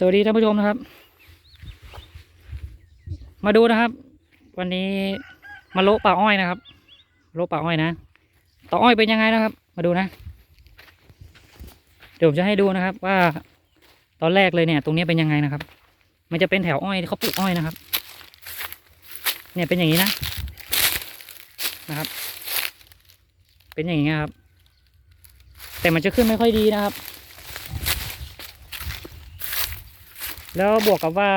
สวัสดีท่านผู้ชมนะครับ มาดูนะครับ วันนี้มาโลป่าอ้อยนะครับ โลป่าอ้อยนะต่ออ้อยเป็นยังไงนะครับ มาดูนะ เดี๋ยวผมจะให้ดูนะครับ ว่า ตอนแรกเลยเนี่ย ตรงนี้เป็นยังไงนะครับ มันจะเป็นแถวอ้อยเขาปลูกอ้อยนะครับ เนี่ยเป็นอย่างนี้นะนะครับ เป็นอย่างนี้ครับ แต่มันจะขึ้นไม่ค่อยดีนะครับ แล้วบวกกับว่า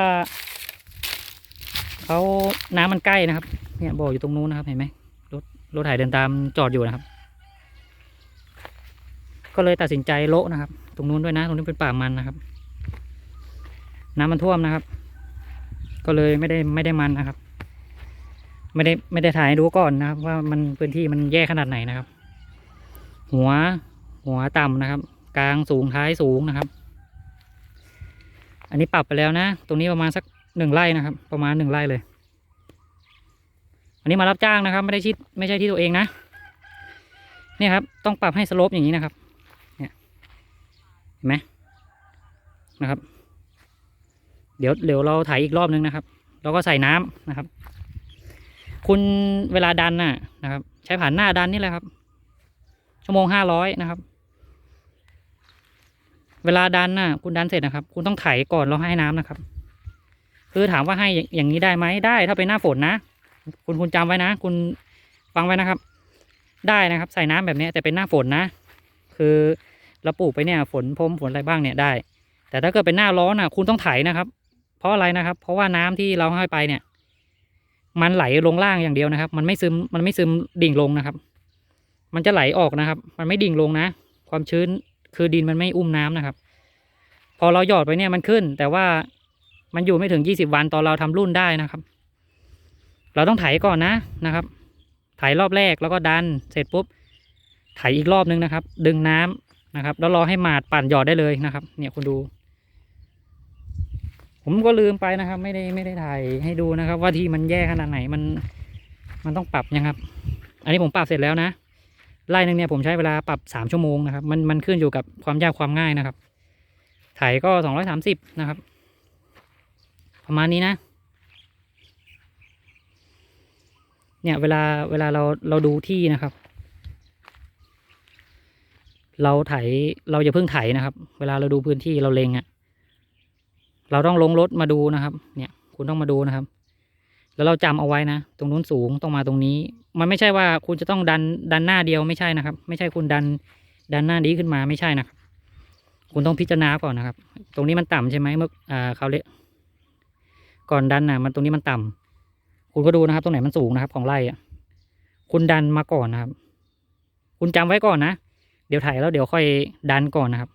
เขาน้ำมันใกล้นะครับ เนี่ยบ่ออยู่ตรงนู้นนะครับเห็นไหมรถรถไถเดินตามจอดอยู่นะครับ ก็เลยตัดสินใจโละนะครับ ตรงนู้นด้วยนะ ตรงนี้เป็นป่ามันนะครับ น้ำมันท่วมนะครับ ก็เลยไม่ได้ไม่ได้มันนะครับ ไม่ได้ไม่ได้ถ่ายดูก่อนนะครับ ว่ามันพื้นที่มันแย่ขนาดไหนนะครับ หัวหัวต่ำนะครับ กลางสูงท้ายสูงนะครับ อันนี้ปรับไปแล้วนะ ตรงนี้ประมาณสักหนึ่งไร่นะครับ ประมาณหนึ่งไร่เลย อันนี้มารับจ้างนะครับ ไม่ได้ชิดไม่ใช่ที่ตัวเองนะ เนี่ยครับ ต้องปรับให้สโลปอย่างนี้นะครับ เนี่ยเห็นไหมนะครับ เดี๋ยวเดี๋ยวเราถ่ายอีกรอบนึงนะครับ เราก็ใส่น้ำนะครับ คุณเวลาดันน่ะนะครับ ใช้ผ่านหน้าดันนี่แหละครับ ชั่วโมงห้าร้อยนะครับ เวลาดันน่ะ คุณดันเสร็จนะครับ คุณต้องไถก่อนแล้วให้น้ำนะครับ คือถามว่าให้อย่างอย่างนี้ได้ไหมได้ ถ้าเป็นหน้าฝนนะ คุณคุณจำไว้นะ คุณฟังไว้นะครับ ได้นะครับ ใส่น้ำแบบนี้แต่เป็นหน้าฝนนะ คือเราปลูกไปเนี่ยฝนพรมฝนอะไรบ้างเนี่ยได้ แต่ถ้าเกิดเป็นหน้าร้อนน่ะ คุณต้องไถนะครับ เพราะอะไรนะครับ เพราะว่าน้ำที่เราให้ไปเนี่ย มันไหลลงล่างอย่างเดียวนะครับ มันไม่ซึมมันไม่ซึมดิ่งลงนะครับ มันจะไหลออกนะครับ มันไม่ดิ่งลงนะ ความชื้น คือดินมันไม่อุ้มน้ำนะครับ พอเราหยอดไปเนี่ยมันขึ้น แต่ว่ามันอยู่ไม่ถึงยี่สิบวันตอนเราทำรุ่นได้นะครับ เราต้องไถก่อนนะนะครับ ไถรอบแรกแล้วก็ดันเสร็จปุ๊บ ไถอีกรอบนึงนะครับ ดึงน้ำนะครับ แล้วรอให้หมาดปั่นหยอดได้เลยนะครับ เนี่ยคุณดู ผมก็ลืมไปนะครับ ไม่ได้ไม่ได้ถ่ายให้ดูนะครับ ว่าที่มันแย่ขนาดไหนมัน มันต้องปรับยังครับ อันนี้ผมปรับเสร็จแล้วนะ ไล่หนึ่งเนี่ยผมใช้เวลาปรับสามชั่วโมงนะครับ มันมันขึ้นอยู่กับความยากความง่ายนะครับ ไถก็สองร้อยสามสิบนะครับ ประมาณนี้นะ เนี่ยเวลาเวลาเราเราดูที่นะครับ เราไถเราอย่าเพิ่งไถนะครับ เวลาเราดูพื้นที่เราเลงอะ่ะเราต้องลงรถมาดูนะครับ เนี่ย คุณต้องมาดูนะครับ แล้วเราจำเอาไว้นะ ตรงนู้นสูงต้องมาตรงนี้ มันไม่ใช่ว่าคุณจะต้องดันดันหน้าเดียวไม่ใช่นะครับ ไม่ใช่คุณดันดันหน้านี้ขึ้นมาไม่ใช่นะครับ คุณต้องพิจารณาก่อนนะครับ ตรงนี้มันต่ำใช่ไหมเมื่ออ่าเขาเละก่อนดันนะมันตรงนี้มันต่ำคุณก็ดูนะครับ ตรงไหนมันสูงนะครับ ของไร่อะคุณดันมาก่อนนะครับ คุณจำไว้ก่อนนะเดี๋ยวถ่ายแล้วเดี๋ยวค่อยดันก่อนนะครับ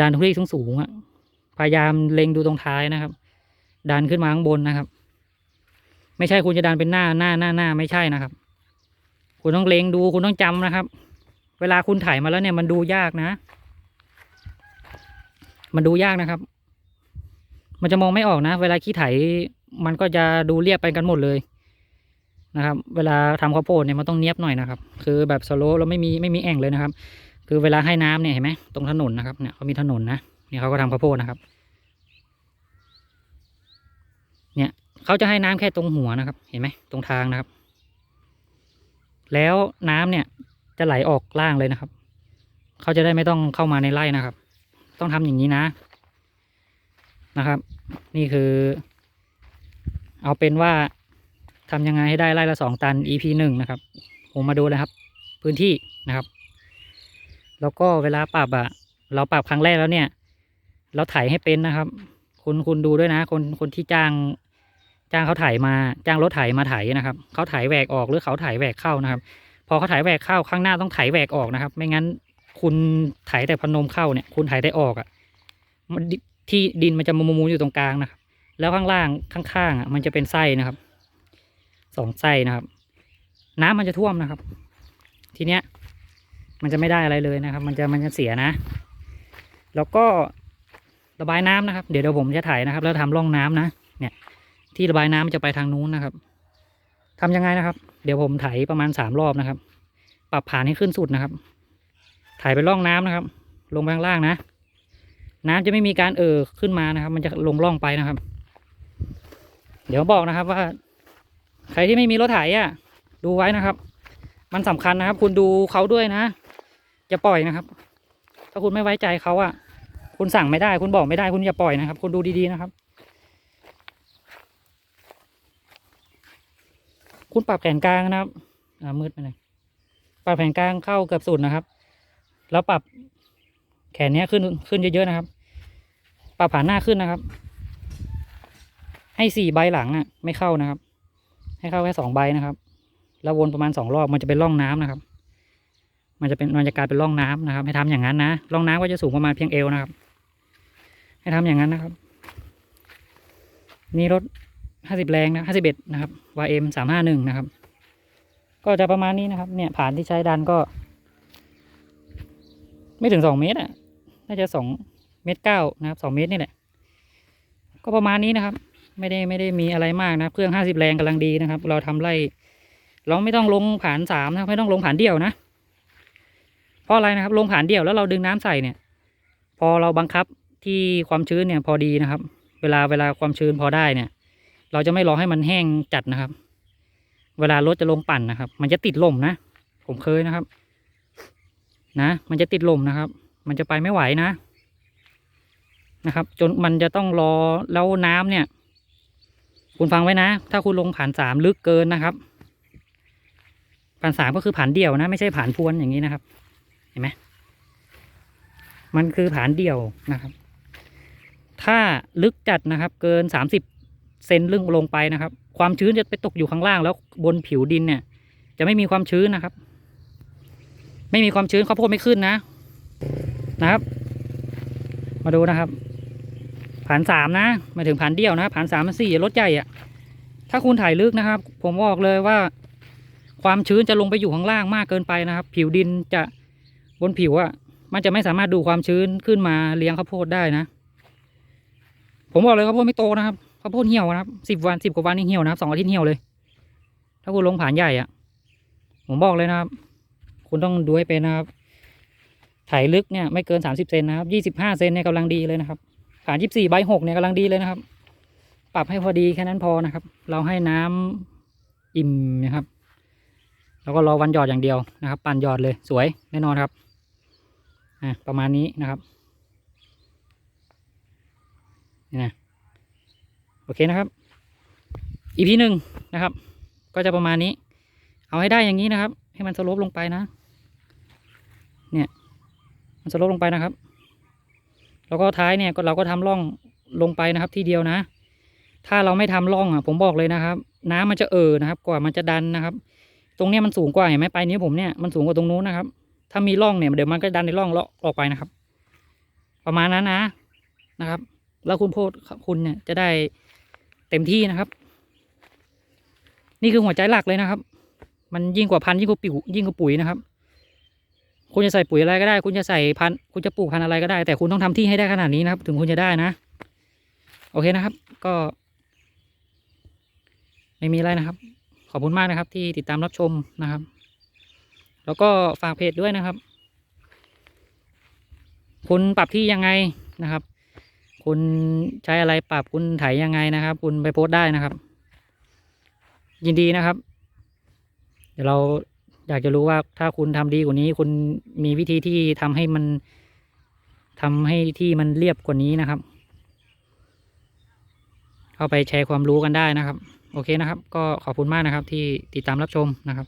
ดันทุกที่สูงๆอะพยายามเล็งดูตรงท้ายนะครับ ดันขึ้นมาข้างบนนะครับ ไม่ใช่คุณจะดันเป็นหน้าหน้าหน้าหน้าไม่ใช่นะครับ คุณต้องเล็งดูคุณต้องจำนะครับ เวลาคุณถ่ายมาแล้วเนี่ยมันดูยากนะ มันดูยากนะครับ มันจะมองไม่ออกนะ เวลาขี้ไถมันก็จะดูเรียบไปกันหมดเลยนะครับ เวลาทำข้าวโพดเนี่ยมันต้องเนียบหน่อยนะครับ คือแบบสโลว์แล้วไม่มีไม่มีแอ่งเลยนะครับ คือเวลาให้น้ำเนี่ยเห็นไหมตรงถนนนะครับเนี่ยเขามีถนนนะเนี่ยเขาก็ทำข้าวโพดนะครับ เนี่ย เขาจะให้น้ำแค่ตรงหัวนะครับ เห็นไหมตรงทางนะครับ แล้วน้ำเนี่ยจะไหลออกล่างเลยนะครับ เขาจะได้ไม่ต้องเข้ามาในไร่นะครับ ต้องทำอย่างนี้นะนะครับ นี่คือ เอาเป็นว่าทำยังไงให้ได้ไร่ละสองตัน EP หนึ่งนะครับ ผมมาดูเลยครับ พื้นที่นะครับ แล้วก็เวลาปรับอะเราปรับครั้งแรกแล้วเนี่ย เราถ่ายให้เป็นนะครับ คุณคุณดูด้วยนะ คนคนที่จ้าง จ้างเขาถ่ายมาจ้างรถไถมาไถนะครับเขาถ่ายแหวกออกหรือเขาถ่ายแหวกเข้านะครับ พอเขาถ่ายแหวกเข้าข้างหน้าต้องถ่ายแหวกออกนะครับ ไม่งั้นคุณถ่ายแต่พนมเข้าเนี่ย คุณถ่ายได้ออกอะ่ะมันที่ดินมันจะมุมๆอยู่ตรงกลางนะครับ แล้วข้างล่างข้างๆอะมันจะเป็นไส้นะครับสองไส้นะครับ น้ำมันจะท่วมนะครับ ทีเนี้ยมันจะไม่ได้อะไรเลยนะครับ มันจะมันจะเสียนะ แล้วก็ระบายน้ำนะครับ เดี๋ยวเดี๋ยวผมจะถ่ายนะครับ แล้วทำร่องน้ำนะ เนี่ย ที่ระบายน้ำมันจะไปทางนู้นนะครับทำยังไงนะครับ เดี๋ยวผมไถประมาณสามรอบนะครับ ปรับผ่านให้ขึ้นสุดนะครับถ่ายไปร่องน้ำนะครับ ลงไปข้างล่างนะ น้ำจะไม่มีการเอ่อขึ้นมานะครับ มันจะลงร่องไปนะครับ เดี๋ยวบอกนะครับว่า ใครที่ไม่มีรถไถอะ ดูไว้นะครับ มันสำคัญนะครับ คุณดูเขาด้วยนะอย่าปล่อยนะครับ ถ้าคุณไม่ไว้ใจเขาอะ คุณสั่งไม่ได้ คุณบอกไม่ได้ คุณอย่าปล่อยนะครับ คุณดูดีๆนะครับ คุณปรับแขนกลางนะครับ อ่ามืดไปหน่อยปรับแขนกลางเข้าเกือบสุดนะครับ แล้วปรับแขนเนี้ยขึ้นขึ้นเยอะๆนะครับ ปรับผ่านหน้าขึ้นนะครับ ให้สี่ใบหลังอะ ไม่เข้านะครับ ให้เข้าแค่สองใบนะครับ แล้ววนประมาณสองรอบมันจะเป็นร่องน้ำนะครับ มันจะเป็นมันจะกลายเป็นร่องน้ำนะครับ ให้ทำอย่างนั้นนะร่องน้ำก็จะสูงประมาณเพียงเอวนะครับ ให้ทำอย่างนั้นนะครับ นี่รถ ห้าสิบแรงนะห้าสิบเอ็ดนะครับ YM สามห้าหนึ่งนะครับ ก็จะประมาณนี้นะครับ เนี่ยผ่านที่ใช้ดันก็ ไม่ถึงสองเมตรอะ น่าจะสองเมตรเก้านะครับสองเมตรนี่แหละ ก็ประมาณนี้นะครับ ไม่ได้ไม่ได้มีอะไรมากนะเครื่องห้าสิบแรงกำลังดีนะครับ เราทำไร่เราไม่ต้องลงผ่านสามนะไม่ต้องลงผ่านเดี่ยวนะ เพราะอะไรนะครับ ลงผ่านเดี่ยวแล้วเราดึงน้ำใส่เนี่ย พอเราบังคับที่ความชื้นเนี่ยพอดีนะครับ เวลาเวลาความชื้นพอได้เนี่ย เราจะไม่รอให้มันแห้งจัดนะครับ เวลารถจะลงปั่นนะครับ มันจะติดลมนะ ผมเคยนะครับ นะ มันจะติดลมนะครับ มันจะไปไม่ไหวนะนะครับ จนมันจะต้องรอแล้วน้ำเนี่ย คุณฟังไว้นะ ถ้าคุณลงผ่านสามลึกเกินนะครับ ผ่านสามก็คือผ่านเดี่ยวนะ ไม่ใช่ผ่านพวนอย่างนี้นะครับ เห็นไหมมันคือผ่านเดี่ยวนะครับ ถ้าลึกจัดนะครับ เกินสามสิบ เซนลึกลงไปนะครับ ความชื้นจะไปตกอยู่ข้างล่าง แล้วบนผิวดินเนี่ย จะไม่มีความชื้นนะครับ ไม่มีความชื้นข้าวโพดไม่ขึ้นนะนะครับ มาดูนะครับผ่านสามนะมาถึงผ่านเดี่ยวนะผ่านสามผ่านสี่รถใหญ่อะถ้าคุณถ่ายลึกนะครับ ผมบอกเลยว่า ความชื้นจะลงไปอยู่ข้างล่างมากเกินไปนะครับ ผิวดินจะบนผิวอะมันจะไม่สามารถดูความชื้นขึ้นมาเลี้ยงข้าวโพดได้นะ ผมบอกเลยข้าวโพดไม่โตนะครับ ข้าวโพดเหี่ยวนะครับสิบวันสิบกว่าวันนี่เหี่ยวนะครับสองอาทิตย์เหี่ยวเลย ถ้าคุณลงผ่านใหญ่อะผมบอกเลยนะครับ คุณต้องดูให้เป็นนะครับถ่ายลึกเนี่ยไม่เกินสามสิบเซนนะครับยี่สิบห้าเซนเนี่ยกำลังดีเลยนะครับผ่านยี่สิบสี่ใบหกเนี่ยกำลังดีเลยนะครับ ปรับให้พอดีแค่นั้นพอนะครับ เราให้น้ำอิ่มนะครับ แล้วก็รอวันหยอดอย่างเดียวนะครับ ปั่นหยอดเลยสวยแน่นอนครับอะประมาณนี้นะครับนี่นะ เคนะครับอีพีหนึ่งนะครับ ก็จะประมาณนี้ เอาให้ได้อย่างนี้นะครับ ให้มันสลปลงไปนะ เนี่ย มันสลปลงไปนะครับ แล้วก็ท้ายเนี่ยเราก็ทำร่องลงไปนะครับ ทีเดียวนะ ถ้าเราไม่ทำร่องอะ ผมบอกเลยนะครับ น้ำมันจะเอ่อนะครับ กว่ามันจะดันนะครับ ตรงเนี้ยมันสูงกว่าเห็นไหมปลายนิ้วผมเนี่ยมันสูงกว่าตรงนู้นนะครับ ถ้ามีร่องเนี่ยเดี๋ยวมันก็ดันในร่องเลาะออกไปนะครับ ประมาณนั้นนะนะครับ แล้วคุณโพดคุณเนี่ยจะได้ เต็มที่นะครับ นี่คือหัวใจหลักเลยนะครับ มันยิ่งกว่าพันธุ์ยิ่งกว่าปุ๋ยยิ่งกว่าปุ๋ยนะครับ คุณจะใส่ปุ๋ยอะไรก็ได้ คุณจะใส่พันธุ์คุณจะปลูกพันธุ์อะไรก็ได้ แต่คุณต้องทำที่ให้ได้ขนาดนี้นะครับ ถึงคุณจะได้นะ โอเคนะครับ ก็ ไม่มีอะไรนะครับ ขอบคุณมากนะครับ ที่ติดตามรับชมนะครับ แล้วก็ฝากเพจด้วยนะครับ คุณปรับที่ยังไงนะครับ คุณใช้อะไรปรับคุณไถยังไงนะครับ คุณไปโพสต์ได้นะครับ ยินดีนะครับ เดี๋ยวเราอยากจะรู้ว่าถ้าคุณทำดีกว่านี้ คุณมีวิธีที่ทำให้มันทำให้ที่มันเรียบกว่านี้นะครับ เข้าไปแชร์ความรู้กันได้นะครับ โอเคนะครับ ก็ขอบคุณมากนะครับ ที่ติดตามรับชมนะครับ